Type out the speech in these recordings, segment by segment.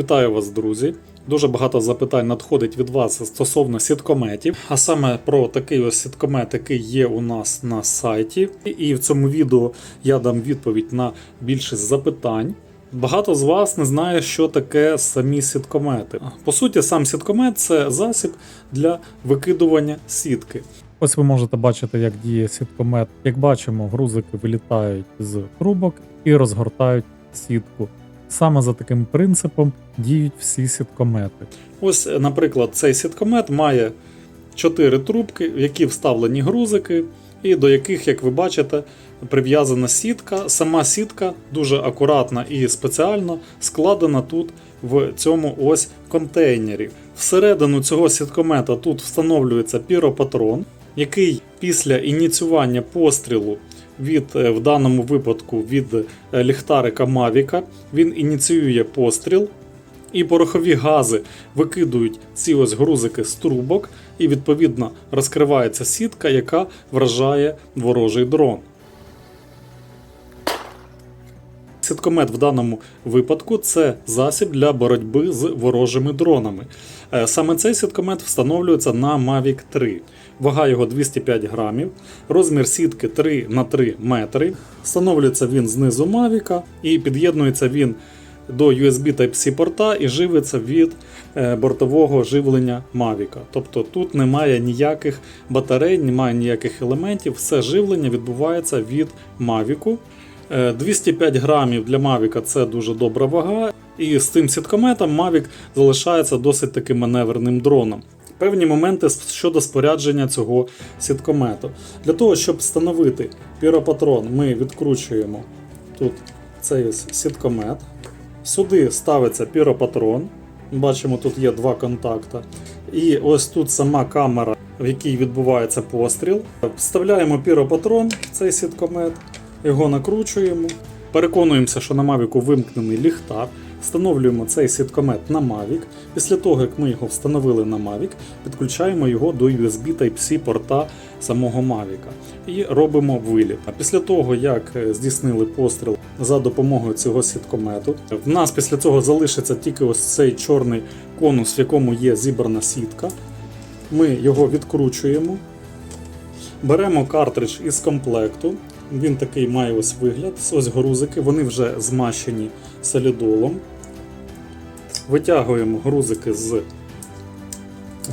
Вітаю вас, друзі! Дуже багато запитань надходить від вас стосовно сіткометів, а саме про такий ось сіткомет, який є у нас на сайті. І в цьому відео я дам відповідь на більшість запитань. Багато з вас не знає, що таке самі сіткомети. По суті, сам сіткомет це засіб для викидування сітки. Ось ви можете бачити, як діє сіткомет. Як бачимо, грузики вилітають з трубок і розгортають сітку. Саме за таким принципом діють всі сіткомети. Ось, наприклад, цей сіткомет має 4 трубки, в які вставлені грузики, і до яких, як ви бачите, прив'язана сітка. Сама сітка дуже акуратна і спеціально складена тут в цьому ось контейнері. Всередину цього сіткомета тут встановлюється піропатрон, який після ініціювання пострілу від е, в даному випадку від е, ліхтарика Мавіка, він ініціює постріл. І порохові гази викидують ці ось грузики з трубок, і відповідно розкривається сітка, яка вражає ворожий дрон. Сіткомет в даному випадку це засіб для боротьби з ворожими дронами. Е, Саме цей сіткомет встановлюється на Mavic 3. Вага його 205 грамів, розмір сітки 3 на 3 метри. Встановлюється він знизу Mavic і під'єднується він до USB Type-C порта і живиться від е, бортового живлення Mavic. Тобто тут немає ніяких батарей, немає ніяких елементів, все живлення відбувається від Mavic. Е, 205 грамів для Mavic це дуже добра вага, і з цим сіткометом Mavic залишається досить таки маневреним дроном. Певні моменти щодо спорядження цього сіткомету. Для того, щоб встановити піропатрон, ми відкручуємо тут цей сіткомет. Сюди ставиться піропатрон. Бачимо, тут є два контакти. І ось тут сама камера, в якій відбувається постріл. Вставляємо піропатрон в цей сіткомет, його накручуємо. Переконуємося, що на Мавіку вимкнений ліхтар. Встановлюємо цей сіткомет на Mavic. Після того, як ми його встановили на Mavic, підключаємо його до USB Type-C порта самого Mavic і робимо виліт. А після того, як е, здійснили постріл за допомогою цього сіткомету, в нас після цього залишиться тільки ось цей чорний конус, в якому є зібрана сітка. Ми його відкручуємо, беремо картридж із комплекту. Він такий має ось вигляд. Ось грузики, вони вже змащені солідолом. Витягуємо грузики з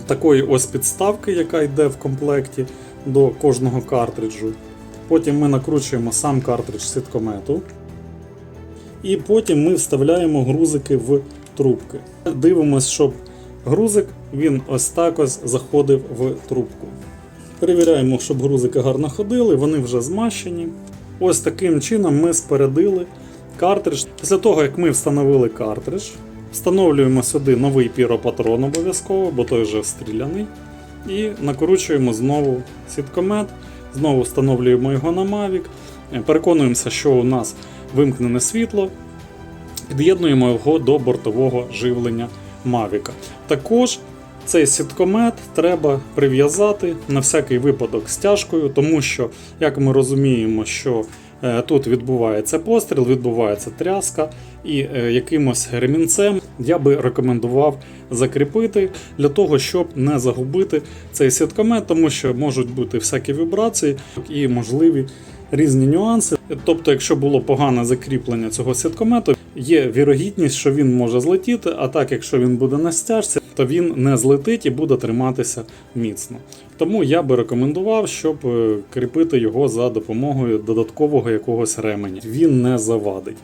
такої ось підставки, яка йде в комплекті до кожного картриджу. Потім ми накручуємо сам картридж сіткомету. І потім ми вставляємо грузики в трубки. Дивимось, щоб грузик він ось так ось заходив в трубку. Перевіряємо, щоб грузики гарно ходили, вони вже змащені. Ось таким чином ми спередили картридж. Після того, як ми встановили картридж, встановлюємо сюди новий піропатрон обов'язково, бо той вже стріляний. І накручуємо знову сіткомет, знову встановлюємо його на Mavic. Переконуємося, що у нас вимкнене світло. Під'єднуємо його до бортового живлення Mavic. Також цей сіткомет треба прив'язати на всякий випадок стяжкою, тому що, як ми розуміємо, що е, тут відбувається постріл, відбувається тряска, і е, якимось ремінцем я би рекомендував закріпити для того, щоб не загубити цей сіткомет, тому що можуть бути всякі вібрації і можливі різні нюанси. Тобто, якщо було погане закріплення цього сіткомету, є вірогідність, що він може злетіти, а так, якщо він буде на стяжці, то він не злетить і буде триматися міцно. Тому я би рекомендував, щоб е, кріпити його за допомогою додаткового якогось ременя. Він не завадить.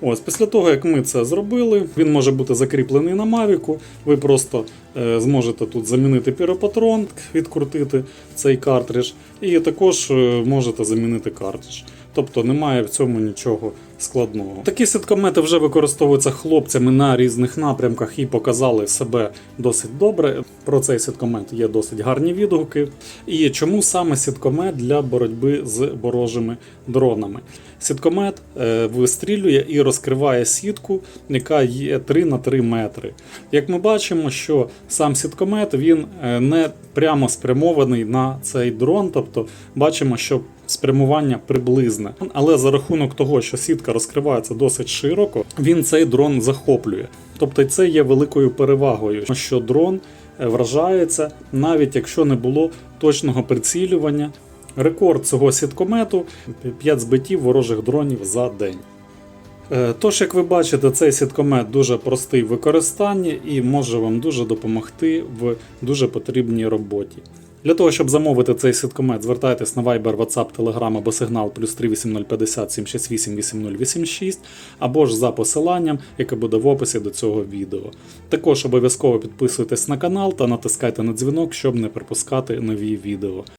Ось після того, як ми це зробили, він може бути закріплений на Мавіку. Ви просто е, зможете тут замінити піропатрон, відкрутити цей картридж, і також е, можете замінити картридж. Тобто немає в цьому нічого складного. Такі сіткомети вже використовуються хлопцями на різних напрямках і показали себе досить добре. Про цей сіткомет є досить гарні відгуки. І чому саме сіткомет для боротьби з ворожими дронами? Сіткомет е, вистрілює і розкриває сітку, яка є 3 на 3 метри. Як ми бачимо, що сам сіткомет він е, не прямо спрямований на цей дрон, тобто бачимо, що спрямування приблизне. Але за рахунок того, що сітка розкривається досить широко, він цей дрон захоплює. Тобто це є великою перевагою, що дрон е, вражається, навіть якщо не було точного прицілювання. Рекорд цього сіткомету 5 збиттів ворожих дронів за день. Е, Тож, як ви бачите, цей сіткомет дуже простий в використанні і може вам дуже допомогти в дуже потрібній роботі. Для того, щоб замовити цей сіткомет, звертайтесь на Viber, WhatsApp, Telegram або сигнал плюс 38050 768 8086 або ж за посиланням, яке буде в описі до цього відео. Також обов'язково підписуйтесь на канал та натискайте на дзвінок, щоб не пропускати нові відео.